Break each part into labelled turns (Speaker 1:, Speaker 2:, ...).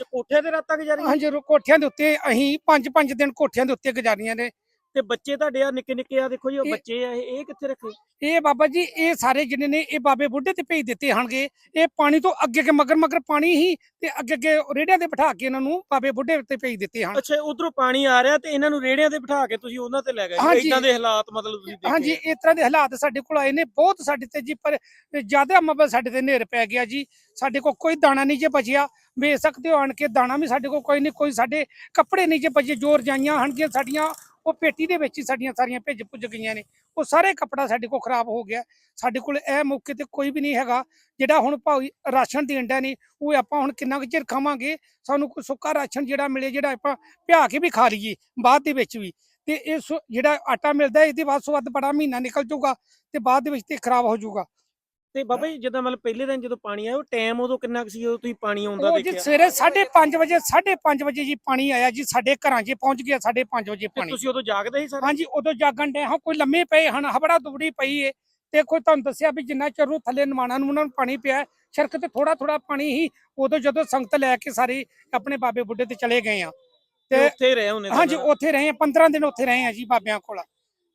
Speaker 1: ਤੇ ਕੋਠੇ ਤੇ ਰਾਤਾਂ ਗੁਜ਼ਾਰੀਆਂ?
Speaker 2: ਹਾਂਜੀ, ਰੋ- ਕੋਠਿਆਂ ਦੇ ਉੱਤੇ ਅਸੀਂ ਪੰਜ ਪੰਜ ਦਿਨ ਕੋਠਿਆਂ ਦੇ ਉੱਤੇ ਗੁਜ਼ਾਰੀਆਂ ਨੇ।
Speaker 1: ਤੇ ਬੱਚੇ ਤੁਹਾਡੇ ਆ ਨਿੱਕੇ ਨਿੱਕੇ ਆ ਦੇਖੋ ਜੀ ਉਹ
Speaker 2: ਇਹ-
Speaker 1: ਬੱਚੇ ਆ ਇਹ ਇਹ ਕਿੱਥੇ ਰੱਖੇ?
Speaker 2: ਇਹ ਬਾਬਾ ਜੀ ਇਹ ਸਾਰੇ ਜਿਹਨੇ ਨੇ ਇਹ ਬਾਬੇ ਬੁੱਢੇ ਤੇ ਭੇਜ ਦਿੱਤੇ ਹਨਗੇ ਇਹ ਪਾਣੀ ਤੋਂ ਅੱਗੇ ਅੱਗੇ ਮਗਰ ਮਗਰ ਪਾਣੀ ਹੀ ਤੇ ਅੱਗੇ ਅੱਗੇ ਰੇੜਿਆਂ ਤੇ ਬਿਠਾ ਕੇ ਇਹਨਾਂ ਨੂੰ ਬਾਬੇ ਬੁੱਢੇ ਤੇ ਭੇਜ ਦਿੱਤੇ ਹਨ
Speaker 1: ਅੱਛਾ ਉਧਰੋਂ ਪਾਣੀ ਆ ਰਿਹਾ ਤੇ ਇਹਨਾਂ ਨੂੰ ਰੇੜਿਆਂ ਤੇ ਬਿਠਾ ਕੇ ਤੁਸੀਂ ਉਹਨਾਂ ਤੇ ਲੈ ਗਏ?
Speaker 2: ਹਾਂਜੀ।
Speaker 1: ਇਦਾਂ ਦੇ ਹਾਲਾਤ ਮਤਲਬ ਤੁਸੀਂ ਦੇਖੇ
Speaker 2: ਹਾਂਜੀ ਇਸ ਤਰ੍ਹਾਂ ਦੇ ਹਾਲਾਤ ਸਾਡੇ ਕੋਲ ਆਏ ਨੇ ਬਹੁਤ ਸਾਡੇ ਤੇ ਜੀ ਪਰ ਜ਼ਿਆਦਾ ਮਤਲਬ ਸਾਡੇ ਤੇ ਨੇਰ ਪੈ ਗਿਆ ਜੀ। ਸਾਡੇ ਕੋਲ ਕੋਈ ਦਾਣਾ ਨਹੀਂ ਜੇ ਬਚਿਆ। ਵੇਚ ਸਕਦੇ ਹੋ ਆਣ ਕੇ ਦਾਣਾ ਵੀ ਸਾਡੇ ਕੋਲ ਕੋਈ ਨਹੀਂ ਕੋਈ ਸਾਡੇ ਕੱਪੜੇ ਨਹੀਂ ਜੇ ਬਚੇ ਜੋ ਰਜਾਈਆਂ ਹਨਗੀਆਂ ਸਾਡੀਆਂ। ਉਹ ਪੇਟੀ ਦੇ ਵਿੱਚ ਹੀ ਸਾਡੀਆਂ ਸਾਰੀਆਂ ਭਿੱਜ ਭੁੱਜ ਗਈਆਂ ਨੇ। ਉਹ ਸਾਰੇ ਕੱਪੜਾ ਸਾਡੇ ਕੋਲ ਖਰਾਬ ਹੋ ਗਿਆ। ਸਾਡੇ ਕੋਲ ਇਹ ਮੌਕੇ ਤੇ ਕੋਈ ਵੀ ਨਹੀਂ ਹੈਗਾ, ਜਿਹੜਾ ਹੁਣ ਭਾਈ ਰਾਸ਼ਨ ਦੇਣ ਦਾ ਨਹੀਂ, ਉਹ ਆਪਾਂ ਹੁਣ ਕਿੰਨਾ ਕੁ ਚਿਰ ਖਾਵਾਂਗੇ? ਸਾਨੂੰ ਕੋਈ ਸੁੱਕਾ ਰਾਸ਼ਨ ਜਿਹੜਾ ਮਿਲੇ, ਜਿਹੜਾ ਆਪਾਂ ਭਿਆ ਕੇ ਵੀ ਖਾ ਲਈਏ ਬਾਅਦ ਦੇ ਵਿੱਚ ਵੀ। ਤੇ ਇਹ ਸੁ- ਜਿਹੜਾ ਆਟਾ ਮਿਲਦਾ, ਇਹਦੇ ਵੱਧ ਤੋਂ ਵੱਧ ਬੜਾ ਮਹੀਨਾ ਨਿਕਲ ਜਾਊਗਾ ਤੇ ਬਾਅਦ ਦੇ ਵਿੱਚ ਤੇ ਖਰਾਬ ਹੋ ਜਾਊਗਾ।
Speaker 1: ਤੇ ਬਾਬਾ ਜੀ ਜਦੋਂ ਮਤਲਬ ਪਹਿਲੇ ਦਿਨ ਜਦੋਂ ਪਾਣੀ ਆਇਆ ਉਹ ਟਾਈਮ ਉਦੋਂ ਕਿੰਨਾ ਕੁ ਸੀ ਜਦੋਂ ਤੁਸੀਂ ਪਾਣੀ ਆਉਂਦਾ
Speaker 2: ਉਹ ਜੀ
Speaker 1: ਦੇਖਿਆ?
Speaker 2: ਸਵੇਰੇ 5:30 ਵਜੇ 5:30 ਵਜੇ ਜੀ ਪਾਣੀ ਆਇਆ ਜੀ ਸਾਡੇ ਘਰਾਂ 'ਚ ਪਹੁੰਚ ਗਿਆ 5:30 ਵਜੇ
Speaker 1: ਤੇ
Speaker 2: ਪਾਣੀ।
Speaker 1: ਤੁਸੀਂ ਉਦੋਂ ਜਾਗਦੇ ਸੀ ਸਾਰੇ?
Speaker 2: ਹਾਂਜੀ ਉਦੋਂ ਜਾਗਣ ਦੇ ਹਾਂ ਕੋਈ ਲੰਮੇ ਪਏ ਹਨ ਹਬੜਾ ਦੁਬੜੀ ਪਈ ਏ ਤੇ ਕੋਈ ਤੁਹਾਨੂੰ ਦੱਸਿਆ ਵੀ ਜਿੰਨਾ ਚਿਰ ਨੂੰ ਥੱਲੇ ਨਮਾਣਾ ਨੂੰ ਉਹਨਾਂ ਨੂੰ ਪਾਣੀ ਪਿਆ ਸੜਕ ਤੇ ਥੋੜਾ ਥੋੜਾ ਪਾਣੀ ਹੀ ਉਦੋਂ ਜਦੋਂ ਸੰਗਤ ਲੈ ਕੇ ਸਾਰੇ ਆਪਣੇ ਬਾਬੇ ਬੁੱਢੇ ਤੇ ਚਲੇ ਗਏ ਆ
Speaker 1: ਤੇ
Speaker 2: ਤੇ
Speaker 1: ਉੱਥੇ ਰਹੇ ਹੁੰਦੇ
Speaker 2: ਹਾਂਜੀ ਉੱਥੇ ਰਹੇ ਆ 15 ਦਿਨ ਉੱਥੇ ਰਹੇ ਆ ਜੀ ਬਾਬਿਆਂ ਕੋਲ।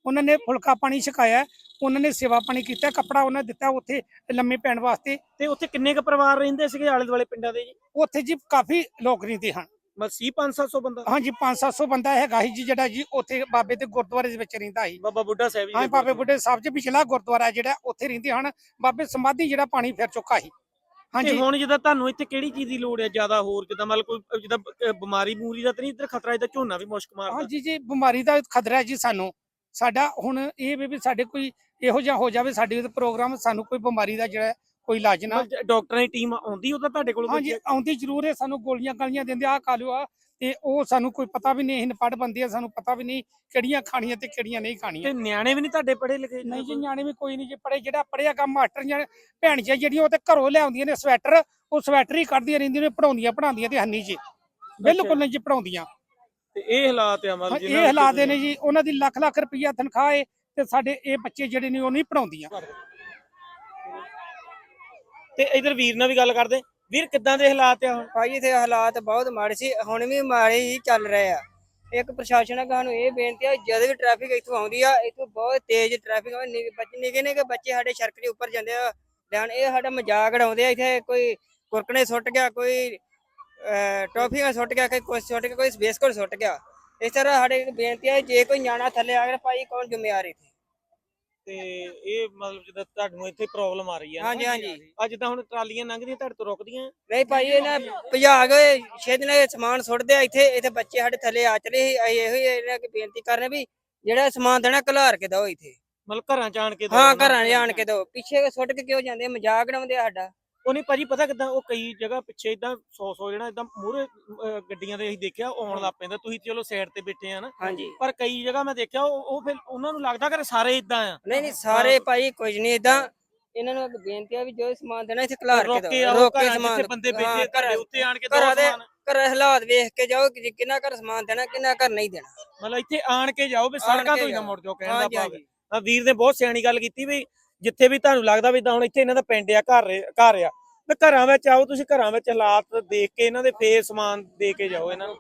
Speaker 2: ਉਹਨਾਂ ਨੇ ਫੁਲਕਾ ਪਾਣੀ ਛਕਾਇਆ ਉਹਨਾਂ ਨੇ ਸੇਵਾ ਪਾਣੀ ਕੀਤਾ ਕੱਪੜਾ ਉਹਨਾਂ ਦਿੱਤਾ ਉੱਥੇ ਲੰਮੇ ਪੈਣ ਵਾਸਤੇ।
Speaker 1: ਤੇ ਉੱਥੇ ਕਿੰਨੇ ਕ ਪਰਿਵਾਰ ਰਹਿੰਦੇ ਸੀਗੇ ਆਲੇ ਦੁਆਲੇ ਪਿੰਡਾਂ ਦੇ ਜੀ?
Speaker 2: ਉੱਥੇ ਜੀ ਕਾਫੀ ਲੋਕ ਰਹਿੰਦੇ ਹਨ।
Speaker 1: ਮਤਲਬ ਸੀ 5-700 ਬੰਦਾ?
Speaker 2: ਹਾਂਜੀ 5-700 ਬੰਦਾ ਹੈਗਾ ਸੀ ਜੀ ਜਿਹੜਾ ਜੀ ਉੱਥੇ ਬਾਬੇ ਦੇ ਗੁਰਦੁਆਰੇ ਦੇ ਵਿੱਚ ਰਹਿੰਦਾ ਸੀ।
Speaker 1: ਬਾਬਾ ਬੁੱਢਾ ਸਾਹਿਬ ਜੀ
Speaker 2: ਹਾਂ ਬਾਬੇ। ਬੁੱਢੇ ਸਾਹਿਬ ਜੀ ਪਿਛਲਾ ਗੁਰਦੁਆਰਾ ਜਿਹੜਾ ਉੱਥੇ ਰਹਿੰਦੇ ਹਨ। ਬਾਬੇ ਸਮਾਧੀ ਜਿਹੜਾ ਪਾਣੀ ਫਿਰ ਚੁੱਕਾ ਸੀ। ਹਾਂਜੀ।
Speaker 1: ਹੁਣ ਜਿੱਦਾਂ ਤੁਹਾਨੂੰ ਇੱਥੇ ਕਿਹੜੀ ਚੀਜ਼ ਦੀ ਲੋੜ ਹੈ ਜ਼ਿਆਦਾ ਹੋਰ? ਜਿੱਦਾਂ ਮਤਲਬ ਕੋਈ ਜਿੱਦਾਂ ਬਿਮਾਰੀ ਬੂਰੀ ਦਾ ਤਾਂ ਨਹੀਂ ਇੱਧਰ ਖਤਰਾ ਇਹਦਾ ਝੋਨਾ ਵੀ ਮੁਸ਼ਕ ਮਾਰਦਾ।
Speaker 2: ਹਾਂਜੀ ਜੀ ਬਿਮਾਰੀ ਦਾ ਖਤਰਾ ਹੈ ਜੀ ਸਾਨੂੰ। ਸਾਡਾ ਹੁਣ ਇਹ ਵੀ ਸਾਡੇ ਕੋਈ ਇਹੋ ਜਿਹਾ ਹੋ ਜਾਵੇ ਸਾਡੇ ਪ੍ਰੋਗਰਾਮ ਸਾਨੂੰ ਕੋਈ ਬਿਮਾਰੀ ਦਾ ਜਿਹੜਾ ਕੋਈ ਇਲਾਜ ਨਾ
Speaker 1: ਡਾਕਟਰਾਂ ਦੀ ਟੀਮ ਆਉਂਦੀ ਉਹਦਾ ਤੁਹਾਡੇ ਕੋਲ
Speaker 2: ਹਾਂਜੀ ਆਉਂਦੀ ਜ਼ਰੂਰ ਹੈ ਸਾਨੂੰ ਗੋਲੀਆਂ ਗਾਲੀਆਂ ਦਿੰਦੇ ਆ ਖਾ ਲਿਓ ਆ ਤੇ ਉਹ ਸਾਨੂੰ ਕੋਈ ਪਤਾ ਵੀ ਨਹੀਂ ਪੜ ਬੰਦੇ ਆ ਸਾਨੂੰ ਪਤਾ ਵੀ ਨਹੀਂ ਕਿਹੜੀਆਂ ਖਾਣੀਆਂ ਤੇ ਕਿਹੜੀਆਂ ਨਹੀਂ ਖਾਣੀਆਂ।
Speaker 1: ਤੇ ਨਿਆਣੇ ਵੀ ਨਹੀਂ ਤੁਹਾਡੇ ਪੜੇ ਲਿਖੇ?
Speaker 2: ਨਹੀਂ ਜੀ ਨਿਆਣੇ ਵੀ ਕੋਈ ਨਹੀਂ ਜੀ ਪੜੇ ਜਿਹੜਾ ਪੜਿਆ ਕੰਮ ਮਾਸਟਰ ਜਾਂ ਭੈਣ ਜੀ ਜਿਹੜੀਆਂ ਉਹ ਤੇ ਘਰੋਂ ਲਿਆਉਂਦੀਆਂ ਨੇ ਸਵੈਟਰ ਉਹ ਸਵੈਟਰ ਹੀ ਕੱਢਦੀਆਂ ਰਹਿੰਦੀਆਂ ਨੇ ਪੜਾਉਂਦੀਆਂ ਪੜਾਉਂਦੀਆਂ ਤੇ ਹੰਨੀ ਜੀ। ਬਿਲਕੁਲ ਨਹੀਂ ਜੀ ਪੜਾਉਂਦੀਆਂ
Speaker 1: ਤੇ ਇਹ ਹਾਲਾਤ ਆ ਮਤਲਬ
Speaker 2: ਇਹ ਹਾਲਾਤ ਨੇ ਜੀ ਉਹਨਾਂ ਦੀ ਲੱਖ ਲੱਖ ਰੁਪਈਆ ਤਨਖਾਹ ਹੈ ਤੇ ਸਾਡੇ ਇਹ ਬੱਚੇ ਜਿਹੜੇ ਨੇ ਉਹ ਨਹੀਂ ਪੜਾਉਂਦੀਆਂ
Speaker 1: ਤੇ ਇਧਰ ਵੀਰ ਨਾਲ ਵੀ ਗੱਲ ਕਰਦੇ। ਵੀਰ ਕਿੱਦਾਂ ਦੇ ਹਾਲਾਤ ਆ ਹੁਣ?
Speaker 3: ਭਾਈ ਇੱਥੇ ਹਾਲਾਤ ਬਹੁਤ ਮਾੜੇ ਸੀ। ਹੁਣ ਵੀ ਮਾੜੇ ਹੀ ਚੱਲ ਰਹੇ ਆ। ਇੱਕ ਪ੍ਰਸ਼ਾਸਨ ਅੱਗੇ ਸਾਨੂੰ ਇਹ ਬੇਨਤੀ ਆ ਜਦ ਵੀ ਟ੍ਰੈਫਿਕ ਇੱਥੋਂ ਆਉਂਦੀ ਆ ਇੱਥੋਂ ਬਹੁਤ ਤੇਜ਼ ਟ੍ਰੈਫਿਕ ਆ। ਨਿੱਕੇ ਬੱਚੇ ਨਿੱਕੇ ਨਿੱਕੇ ਬੱਚੇ ਸਾਡੇ ਸੜਕ ਦੇ ਉੱਪਰ ਜਾਂਦੇ ਆ। ਲੈਣ ਇਹ ਸਾਡਾ ਮਜ਼ਾਕ ਉਡਾਉਂਦੇ ਆ। ਇੱਥੇ ਕੋਈ ਕੁਰਕਣੇ ਸੁੱਟ ਗਿਆ ਕੋਈ ਟੌਫੀਆਂ ਸੁੱਟ ਗਿਆ ਕੋਈ ਕੁਛ ਸੁੱਟ ਗਿਆ ਕੋਈ ਬਿਸਕੁਟ ਸੁੱਟ ਗਿਆ। ਇਸ ਤਰ੍ਹਾਂ ਸਾਡੇ ਇੱਕ ਬੇਨਤੀ ਆ ਜੇ ਕੋਈ ਨਿਆਣਾ ਥੱਲੇ ਆ ਗਿਆ ਭਾਈ ਕੌਣ ਜ਼ਿੰਮੇਵਾਰ ਇੱਥੇ?
Speaker 1: ਤੇ ਇਹ ਮਤਲਬ ਜਿੱਦਾਂ ਤੁਹਾਨੂੰ ਇੱਥੇ ਪ੍ਰੋਬਲਮ ਆ ਰਹੀ ਹੈ
Speaker 3: ਹਾਂਜੀ ਹਾਂਜੀ।
Speaker 1: ਆ ਜਿੱਦਾਂ ਹੁਣ ਟਰਾਲੀਆਂ ਲੰਘਦੀਆਂ ਤੁਹਾਡੇ ਤੋਂ ਰੁਕਦੀਆਂ?
Speaker 3: ਨਹੀਂ ਭਾਈ ਇਹਨਾਂ ਭਜਾ ਕੇ ਛੇਦ ਨਾਲ ਸਮਾਨ ਸੁੱਟਦੇ ਆ ਇੱਥੇ ਇੱਥੇ ਬੱਚੇ ਸਾਡੇ ਥੱਲੇ ਆ ਚਲੇ ਸੀ ਅਸੀਂ ਇਹੋ ਹੀ ਇਹਨਾਂ ਅੱਗੇ ਬੇਨਤੀ ਕਰ ਰਹੇ ਵੀ ਜਿਹੜਾ ਸਮਾਨ ਦੇਣਾ ਘਲਾਰ ਕੇ ਦਿਓ ਇੱਥੇ।
Speaker 1: ਮਤਲਬ ਘਰਾਂ ਚ ਆਣ ਕੇ ਦਿਓ
Speaker 3: ਹਾਂ
Speaker 1: ਨਾ।
Speaker 3: ਘਰਾਂ ਆਣ ਕੇ ਦਿਓ। ਪਿੱਛੇ ਸੁੱਟ ਕੇ ਕਿਉਂ ਜਾਂਦੇ ਆ? ਮਜ਼ਾਕ ਉਡਾਉਂਦੇ ਆ ਸਾਡਾ।
Speaker 1: ਉਹ ਨਹੀਂ ਭਾਜੀ ਪਤਾ ਕਿਦਾਂ ਉਹ ਕਈ ਜਗ੍ਹਾ ਪਿੱਛੇ ਇਦਾਂ 100 100 ਜਿਹੜਾ ਇਦਾਂ ਮੂਹਰੇ ਗੱਡੀਆਂ ਦੇ ਅਸੀਂ ਦੇਖਿਆ ਆਉਣ ਲੱਗ ਪੈਂਦਾ ਤੁਸੀਂ ਚਲੋ ਸਾਈਡ ਤੇ ਬੈਠੇ ਆ ਨਾ।
Speaker 3: ਹਾਂਜੀ।
Speaker 1: ਪਰ ਕਈ ਜਗ੍ਹਾ ਮੈਂ ਦੇਖਿਆ ਉਹ ਫਿਰ ਉਹਨਾਂ ਨੂੰ ਲੱਗਦਾ ਕਿ ਸਾਰੇ ਇਦਾਂ ਆ।
Speaker 3: ਨਹੀਂ ਨਹੀਂ ਸਾਰੇ ਭਾਈ ਕੁਝ ਨਹੀਂ ਇਦਾਂ ਇਹਨਾਂ ਨੂੰ ਬੇਨਤੀ ਆ ਵੀ ਜੋ ਸਮਾਨ ਦੇਣਾ ਇੱਥੇ ਘਲਾਰ ਕੇ ਦਿਓ ਰੋਕ ਕੇ ਸਮਾਨ।
Speaker 1: ਜਿੱਥੇ ਬੰਦੇ ਬੈਠੇ
Speaker 3: ਘਰਾਂ-
Speaker 1: ਉੱਤੇ ਆਣ ਕੇ ਦੋ ਸਮਾਨ।
Speaker 3: ਘਰ ਹਾਲਾਤ ਵੇਖ ਕੇ ਜਾਓ ਕਿ ਕਿੰਨਾ ਘਰ ਸਮਾਨ ਦੇਣਾ ਕਿੰਨਾ ਘਰ ਨਹੀਂ ਦੇਣਾ।
Speaker 1: ਮਤਲਬ ਇੱਥੇ ਆਣ ਕੇ ਜਾਓ ਵੀ ਸੜਕਾਂ ਤੋਂ ਹੀ ਨਾ। ਮੁੜ ਜਾਓ ਕਹਿਣ ਦਾ ਭਾਵ ਵੀਰ ਨੇ ਬਹੁਤ ਸਿਆਣੀ ਗੱਲ ਕੀਤੀ ਵੀ ਜਿੱਥੇ ਵੀ ਤੁਹਾਨੂੰ ਲੱਗਦਾ ਵੀ ਇਦਾਂ ਹੁਣ ਇੱਥੇ ਇਹਨਾਂ ਦਾ ਪਿੰਡ ਆ ਘਰ ਘਰ ਆ ਤੇ ਘਰਾਂ ਵਿੱਚ ਆਓ ਤੁਸੀਂ ਘਰਾਂ ਵਿੱਚ ਹਾਲਾਤ ਦੇਖ ਕੇ ਇਹਨਾਂ ਦੇ ਫੇਰ ਸਮਾਨ ਦੇ ਕੇ ਜਾਓ ਇਹਨਾਂ ਨੂੰ।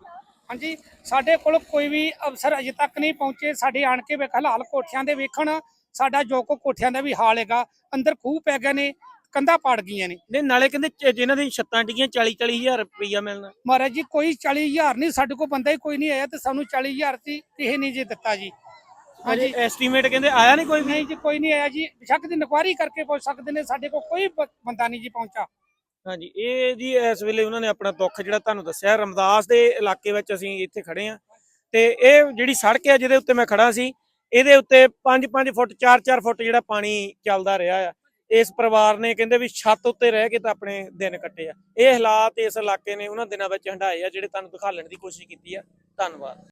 Speaker 2: ਹਾਂਜੀ ਸਾਡੇ ਕੋਲ ਕੋਈ ਵੀ ਅਫਸਰ ਅਜੇ ਤੱਕ ਨਹੀਂ ਪਹੁੰਚੇ ਸਾਡੇ ਆਣ ਕੇ ਵੇਖ ਹਾਲ ਕੋਠਿਆਂ ਦੇ ਵੇਖਣ ਸਾਡਾ ਜੋ ਕੋ ਕੋਠਿਆਂ ਦਾ ਵੀ ਹਾਲ ਹੈਗਾ ਅੰਦਰ ਖੂਹ ਪੈ ਗਏ ਨੇ ਕੰਧਾਂ ਪਾੜ ਗਈਆਂ ਨੇ।
Speaker 1: ਨੇ ਨਾਲੇ ਕਹਿੰਦੇ ਜਿਨ੍ਹਾਂ ਦੀ ਛੱਤਾਂ ਡਿੱਗੀਆਂ 40 40000 ਰੁਪਈਆ ਮਿਲਣਾ।
Speaker 2: ਮਹਾਰਾਜ ਜੀ ਕੋਈ 40000 ਨਹੀਂ ਸਾਡੇ ਕੋਲ ਬੰਦਾ ਹੀ ਕੋਈ ਨਹੀਂ ਆਇਆ ਤੇ ਸਾਨੂੰ 40000 ਦੀ ਕਿਸੇ ਨਹੀਂ ਜੇ ਦਿੱਤਾ ਜੀ। ਹਾਂਜੀ।
Speaker 1: ਐਸਟੀਮੇਟ ਕਹਿੰਦੇ ਆਇਆ ਨਹੀਂ ਕੋਈ ਵੀ?
Speaker 2: ਨਹੀਂ ਜੀ ਕੋਈ ਨਹੀਂ ਆਇਆ ਜੀ। ਸ਼ੱਕ ਦੀ ਇਨਕੁਆਰੀ ਕਰਕੇ ਪੁੱਛ ਸਕਦੇ ਨੇ ਸਾਡੇ ਕੋਲ ਕੋਈ ਬ- ਬੰਦਾ ਨਹੀਂ ਜੀ ਪਹੁੰਚਾ।
Speaker 1: ਹਾਂਜੀ ਇਹ ਜੀ ਇਸ ਵੇਲੇ ਉਹਨਾਂ ਨੇ ਆਪਣਾ ਦੁੱਖ ਜਿਹੜਾ ਤੁਹਾਨੂੰ ਦੱਸਿਆ ਰਮਦਾਸ ਦੇ ਇਲਾਕੇ ਵਿੱਚ ਅਸੀਂ ਇੱਥੇ ਖੜੇ ਆ ਤੇ ਇਹ ਜਿਹੜੀ ਸੜਕ ਹੈ ਜਿਹਦੇ ਉੱਤੇ ਮੈਂ ਖੜਾ ਸੀ ਇਹਦੇ ਉੱਤੇ 5-5 ਫੁੱਟ 4-4 ਫੁੱਟ ਜਿਹੜਾ ਪਾਣੀ ਚੱਲਦਾ ਰਿਹਾ ਆ। ਇਸ ਪਰਿਵਾਰ ਨੇ ਕਹਿੰਦੇ ਵੀ ਛੱਤ ਉੱਤੇ ਰਹਿ ਕੇ ਤਾਂ ਆਪਣੇ ਦਿਨ ਕੱਟੇ ਆ। ਇਹ ਹਾਲਾਤ ਇਸ ਇਲਾਕੇ ਨੇ ਉਹਨਾਂ ਦਿਨਾਂ ਵਿੱਚ ਹੰਡਾਏ ਆ ਜਿਹੜੇ ਤੁਹਾਨੂੰ ਦਿਖਾਉਣ ਦੀ ਕੋਸ਼ਿਸ਼ ਕੀਤੀ ਆ। ਧੰਨਵਾਦ।